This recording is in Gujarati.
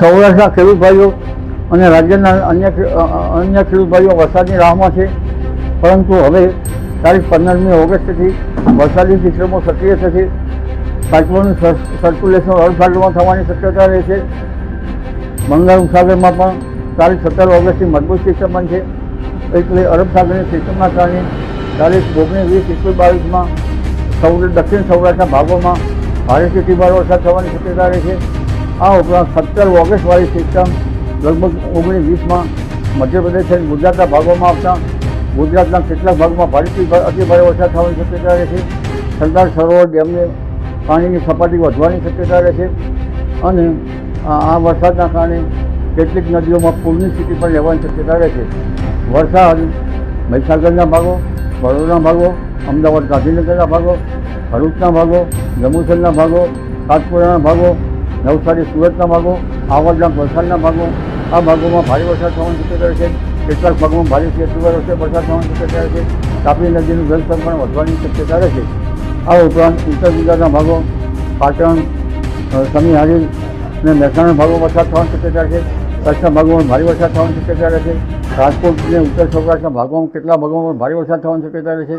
સૌરાષ્ટ્રના ખેડૂત અને રાજ્યના અન્ય અન્ય ખેડૂત ભાઈઓ વરસાદની રાહમાં છે. પરંતુ હવે તારીખ પંદરમી ઓગસ્ટથી વરસાદી સિસ્ટમો સક્રિય થશે. સાયક્લોનિક સર્ક્યુલેશન અરબસાગરમાં થવાની શક્યતા રહે છે. બંગાળ ઉપસાગરમાં પણ તારીખ સત્તર ઓગસ્ટથી મજબૂત સિસ્ટમ બનશે. એટલે અરબ સાગરની સિસ્ટમના કારણે તારીખ ઓગણીસ, વીસ, એકવીસ, બાવીસમાં સૌ, દક્ષિણ સૌરાષ્ટ્રના ભાગોમાં ભારેથી તીવ્ર વરસાદ થવાની શક્યતા રહે છે. આ ઉપરાંત સત્તર ઓગસ્ટવાળી સિસ્ટમ લગભગ ઓગણીસ વીસમાં મધ્યપ્રદેશ અને ગુજરાતના ભાગોમાં આવતા. ગુજરાતના કેટલાક ભાગમાં ભારેથી ભા- અતિ ભારે વરસાદ થવાની શક્યતા રહે છે. સરદાર સરોવર ડેમને પાણીની સપાટી વધવાની શક્યતા રહે છે. અને આ આ વરસાદના કારણે કેટલીક નદીઓમાં પૂરની સ્થિતિ પણ રહેવાની શક્યતા રહે છે. વરસાદ મહીસાગરના ભાગો, વડોદરાના ભાગો, અમદાવાદ ગાંધીનગરના ભાગો, ભરૂચના ભાગો, જંબુસરના ભાગો સાતપુરાના ભાગો નવસારી સુરતના ભાગો આવડના વલસાડના ભાગો, આ ભાગોમાં ભારે વરસાદ થવાની શક્યતા છે. કેટલાક ભાગોમાં ભારે વરસાદ થવાની શક્યતા છે. તાપી નદીનું જળસ્તર પણ વધવાની શક્યતા રહે છે. આ ઉપરાંત ઉત્તર ગુજરાતના ભાગો, પાટણ સમીહારી અને મહેસાણા ભાગો વરસાદ થવાની શક્યતા છે. કચ્છના ભાગોમાં ભારે વરસાદ થવાની શક્યતા રહે છે. રાજકોટ અને ઉત્તર સૌરાષ્ટ્રના ભાગોમાં કેટલા ભાગોમાં ભારે વરસાદ થવાની શક્યતા રહે છે.